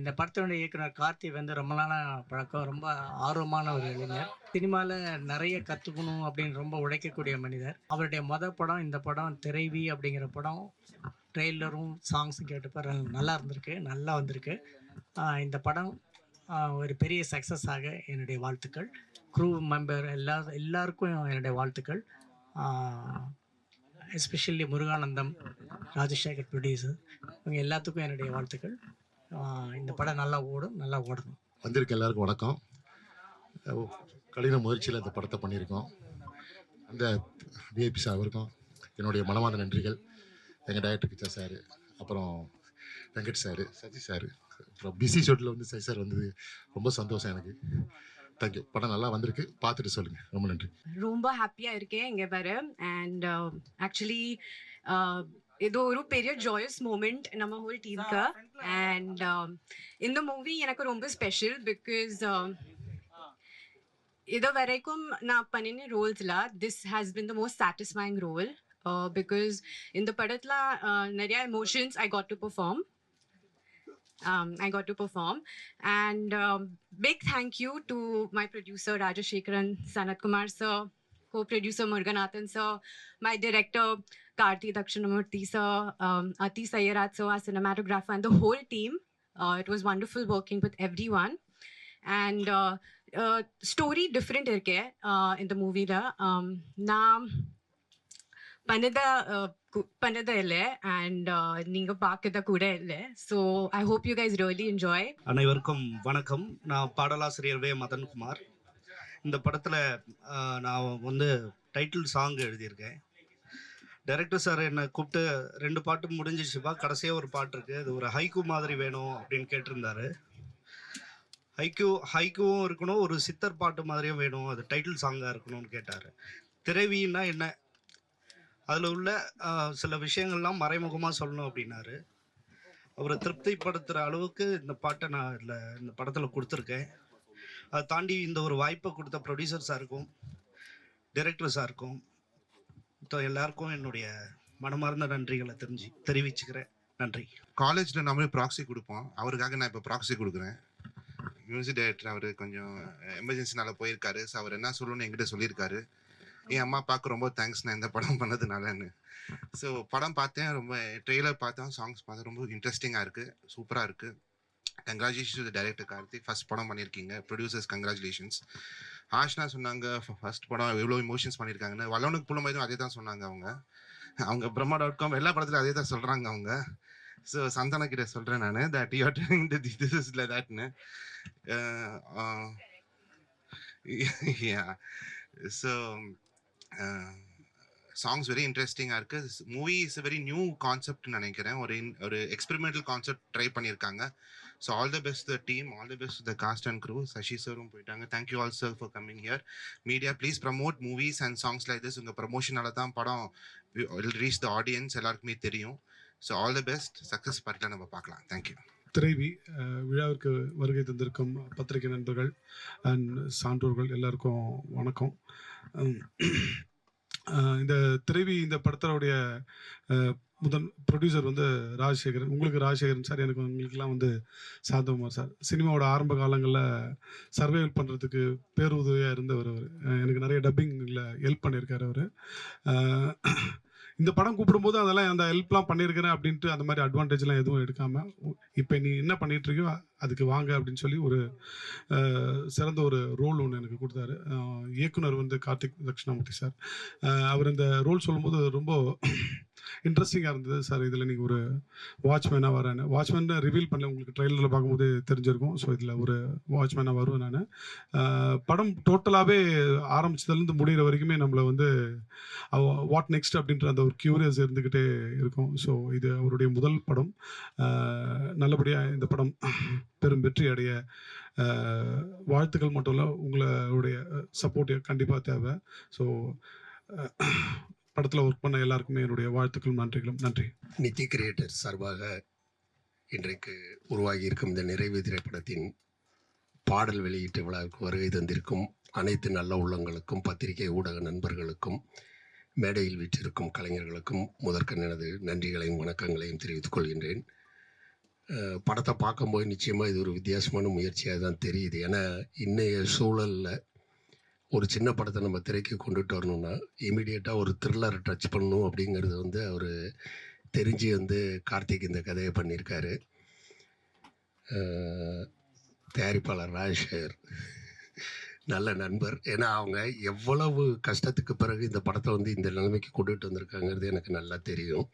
இந்த படத்தினுடைய இயக்குனர் கார்த்தி வந்து ரொம்ப நாளாக பழக்கம் ரொம்ப ஆர்வமான ஒரு இளைஞர். சினிமாவில் நிறைய கற்றுக்கணும் அப்படின்னு ரொம்ப உழைக்கக்கூடிய மனிதர். அவருடைய மொதல் படம் இந்த படம் திரைவி அப்படிங்கிற படம் ட்ரெய்லரும் சாங்ஸும் கேட்டப்ப நல்லா இருந்திருக்கு நல்லா வந்திருக்கு. இந்த படம் ஒரு பெரிய சக்ஸஸ் ஆக என்னுடைய வாழ்த்துக்கள். க்ரூ மெம்பர் எல்லா எல்லாருக்கும் என்னுடைய வாழ்த்துக்கள். எஸ்பெஷலி முருகானந்தம் ராஜசேகர் ப்ரொடியூசர் இவங்க எல்லாத்துக்கும் என்னுடைய வாழ்த்துக்கள். இந்த படம் நல்லா ஓடும் நல்லா ஓடணும். வந்திருக்க எல்லாருக்கும் வணக்கம். கடின முயற்சியில் இந்த படத்தை பண்ணியிருக்கோம். அந்த விஐபி சார் அவருக்கும் என்னுடைய மனமார்ந்த நன்றிகள். எங்கள் டைரக்டர் கிச்சா சார் அப்புறம் வெங்கட் சார் சசி சார் அப்புறம் பிசி ஷோட்டில் வந்து சசி சார் வந்தது ரொம்ப சந்தோஷம் எனக்கு. தேங்க்யூ படம் நல்லா வந்திருக்கு. பார்த்துட்டு சொல்லுங்கள் ரொம்ப நன்றி. ரொம்ப ஹாப்பியாக இருக்கேன் இங்கே வர அண்ட் ஆக்சுவலி இது ஒரு பெரிய ஜாயஸ் மூமெண்ட் நம்ம ஹோல் டீமுக்கு அண்ட் இந்த மூவி எனக்கு ரொம்ப ஸ்பெஷல் பிகாஸ் இது வரைக்கும் நான் பண்ணின ரோல்ஸில் this has been the most satisfying role because இந்த படத்தில் நிறைய emotions I got to perform um, I got to perform. And um, big thank you to my producer Rajashekaran Sanat Kumar sir, co-producer Muruganathan sir, my director Karthi Dakshinamurthy sir, um, Ati Sayarat sir, our cinematographer, and the whole team. Uh, it was wonderful working with everyone. And uh, uh, story different irke uh, in the movie. La. Um, na பண்ணத பண்ணதே இல்லை and நீங்க பார்க்கத கூட இல்லை so I hope you guys really enjoy அனைவருக்கும் வணக்கம் நான் பாடலாசிரியர் வே மதன்குமார் இந்த படத்தில் நான் வந்து டைட்டில் சாங் எழுதியிருக்கேன். டைரக்டர் சார் என்னை கூப்பிட்டு ரெண்டு பாட்டு முடிஞ்சிச்சுப்பா கடைசியாக ஒரு பாட்டு இருக்குது அது ஒரு ஹைக்கூ மாதிரி வேணும் அப்படின்னு கேட்டிருந்தாரு. ஹைக்கூ ஹைக்கூவும் இருக்கணும் ஒரு சித்தர் பாட்டு மாதிரியும் வேணும். அது டைட்டில் சாங்காக இருக்கணும்னு கேட்டார். திரைவின்னா என்ன? அதில் உள்ள சில விஷயங்கள்லாம் மறைமுகமாக சொல்லணும் அப்படின்னாரு. அவரை திருப்திப்படுத்துகிற அளவுக்கு இந்த பாட்டை நான் இதில் இந்த படத்தில் கொடுத்துருக்கேன். அதை தாண்டி இந்த ஒரு வாய்ப்பை கொடுத்த ப்ரொடியூசர் சாருக்கும் டைரக்டர் சாருக்கும் இப்போ எல்லாருக்கும் என்னுடைய மனமார்ந்த நன்றிகளை தெரிஞ்சு தெரிவிச்சுக்கிறேன். நன்றி. காலேஜில் நம்மளே ப்ராக்ஸி கொடுப்போம். அவருக்காக நான் இப்போ ப்ராக்ஸி கொடுக்குறேன். மியூசிக் டைரக்டர் அவர் கொஞ்சம் எமர்ஜென்சினால போயிருக்காரு. ஸோ அவர் என்ன சொல்லணும்னு என்கிட்ட சொல்லியிருக்காரு. என் அம்மா அப்பாவுக்கு ரொம்ப தேங்க்ஸ் நான் இந்த படம் பண்ணதுனாலன்னு. ஸோ படம் பார்த்தேன் ரொம்ப ட்ரெய்லர் பார்த்தேன் சாங்ஸ் பார்த்தேன் ரொம்ப இன்ட்ரெஸ்டிங்காக இருக்குது சூப்பராக இருக்குது congratulations to director Karthik first படம் பண்ணியிருக்கீங்க. ப்ரொடியூசர்ஸ் கங்க்ராச்சுலேஷன்ஸ் ஆஷ்னா சொன்னாங்க ஃபர்ஸ்ட் படம் எவ்வளோ இமோஷன்ஸ் பண்ணியிருக்காங்கன்னு. வல்லவனுக்கு புலமைதும் அதே தான் சொன்னாங்க அவங்க. அவங்க பிரம்மா டாட் காம் எல்லா படத்துலையும் அதே தான் சொல்கிறாங்க அவங்க. ஸோ சந்தன கிட்ட சொல்கிறேன் நான். That you are this is like தட்னு so songs very இன்ட்ரெஸ்டிங்காக இருக்குது மூவி இஸ் வெரி நியூ கான்செப்ட்னு நினைக்கிறேன். ஒரு இன் ஒரு எக்ஸ்பெரிமெண்டல் கான்செப்ட் ட்ரை பண்ணியிருக்காங்க so all the best the team all the best the cast and crew Sasi சரும் போயிட்டாங்க. Thank you all sir for coming here media please promote movies and songs like this உங்கள் ப்ரமோஷனால தான் படம் reach the audience எல்லாருக்குமே தெரியும். So all the best success பார்ட்டில் நம்ம பார்க்கலாம். தேங்க்யூ திரைவி விழாவிற்கு வருகை தந்திருக்கும் பத்திரிகை நண்பர்கள் அண்ட் சான்றோர்கள் எல்லாருக்கும் வணக்கம். இந்த திரைவி இந்த படத்தோடைய முதன் ப்ரொடியூசர் வந்து ராஜசேகரன். உங்களுக்கு ராஜசேகரன் சார் எனக்கு உங்களுக்குலாம் வந்து சாந்தகுமார் சார். சினிமாவோட ஆரம்ப காலங்களில் சர்வைவல் பண்ணுறதுக்கு பேருதவியாக இருந்தவர் அவர். எனக்கு நிறைய டப்பிங்கில் ஹெல்ப் பண்ணியிருக்கார் அவர். இந்த படம் கூப்பிடும்போது அதெல்லாம் அந்த ஹெல்ப்லாம் பண்ணியிருக்கிறேன் அப்படின்ட்டு அந்த மாதிரி அட்வான்டேஜ்லாம் எதுவும் எடுக்காமல் இப்போ நீ என்ன பண்ணிட்டு இருக்கியோ அதுக்கு வாங்க அப்படின்னு சொல்லி ஒரு சிறந்த ஒரு ரோல் ஒன்று எனக்கு கொடுத்தாரு. இயக்குனர் வந்து கார்த்திக் தட்சிணாமூர்த்தி சார். அவர் இந்த ரோல் சொல்லும்போது ரொம்ப இன்ட்ரெஸ்டிங்காக இருந்தது சார் இதில் நீங்கள் ஒரு வாட்ச்மேனாக வரேன்னு வாட்ச்மேன் ரிவீல் பண்ணல உங்களுக்கு ட்ரெயிலரில் பார்க்கும்போது தெரிஞ்சிருக்கும். ஸோ இதில் ஒரு வாட்ச்மேனாக வருவேன் நான். படம் டோட்டலாகவே ஆரம்பிச்சதுலேருந்து முடிகிற வரைக்குமே நம்மளை வந்து வாட் நெக்ஸ்ட் அப்படின்ற அந்த ஒரு கியூரியஸ் இருந்துக்கிட்டே இருக்கும். ஸோ இது அவருடைய முதல் படம். நல்லபடியாக இந்த படம் பெரும் வெற்றி அடைய வாழ்த்துக்கள் மட்டும் இல்லை உங்களுடைய சப்போர்ட் கண்டிப்பாக தேவை. ஸோ படத்தில் ஒர்க் பண்ண எல்லாருக்குமே என்னுடைய வாழ்த்துக்கள் நன்றிகளும். நன்றி. நித்தி கிரியேட்டர் சார்பாக இன்றைக்கு உருவாகி இருக்கும் இந்த நிறைவு திரைப்படத்தின் பாடல் வெளியீட்டு விழாவுக்கு வருகை தந்திருக்கும் அனைத்து நல்ல உள்ளங்களுக்கும் பத்திரிகை ஊடக நண்பர்களுக்கும் மேடையில் வீற்றிருக்கும் கலைஞர்களுக்கும் முதற்கண் எனது நன்றிகளையும் வணக்கங்களையும் தெரிவித்துக் கொள்கின்றேன். படத்தை பார்க்கும்போது நிச்சயமாக இது ஒரு வித்தியாசமான முயற்சியாக தான் தெரியுது. ஏன்னா இன்றைய சூழலில் ஒரு சின்ன படத்தை நம்ம திரைக்கு கொண்டுட்டு வரணும்னா இமீடியட்டாக ஒரு த்ரில்லரை டச் பண்ணணும் அப்படிங்கிறது வந்து அவர் தெரிஞ்சு வந்து கார்த்திக் இந்த கதையை பண்ணியிருக்காரு தயாரிப்பாளர் ராஜேஷர் நல்ல நண்பர். ஏன்னா அவங்க எவ்வளவு கஷ்டத்துக்கு பிறகு இந்த படத்தை வந்து இந்த நிலைமைக்கு கொண்டுட்டு வந்திருக்காங்கிறது எனக்கு நல்லா தெரியும்.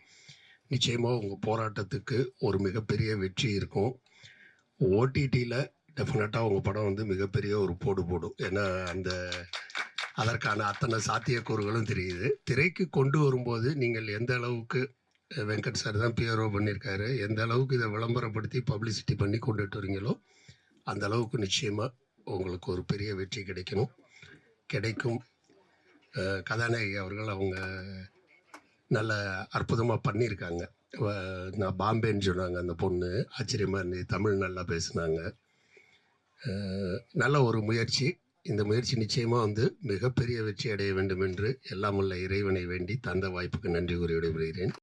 நிச்சயமாக உங்கள் போராட்டத்துக்கு ஒரு மிகப்பெரிய வெற்றி இருக்கும். ஓடிடியில் டெஃபினட்டாக உங்கள் படம் வந்து மிகப்பெரிய ஒரு போடு போடும். ஏன்னா அந்த அதற்கான அத்தனை சாத்தியக்கூறுகளும் தெரியுது. திரைக்கு கொண்டு வரும்போது நீங்கள் எந்த அளவுக்கு வெங்கட் சார் தான் பிஆர்ஓ பண்ணியிருக்காரு எந்த அளவுக்கு இதை விளம்பரப்படுத்தி பப்ளிசிட்டி பண்ணி கொண்டுட்டு வரீங்களோ அந்த அளவுக்கு நிச்சயமாக உங்களுக்கு ஒரு பெரிய வெற்றி கிடைக்கணும். கிடைக்கும். கதாநாயகி அவர்கள் அவங்க நல்ல அற்புதமாக பண்ணியிருக்காங்க வ- நான் பாம்பேன்னு சொன்னாங்க அந்த பொண்ணு. ஆச்சரியமாக இருந்தது. தமிழ் நல்லா பேசுனாங்க. நல்ல ஒரு முயற்சி. இந்த முயற்சி நிச்சயமாக வந்து மிகப்பெரிய வெற்றி அடைய வேண்டும் என்று எல்லாம் உள்ள இறைவனை வேண்டி தந்த வாய்ப்புக்கு நன்றி கூறி விடைபெறுகிறேன்.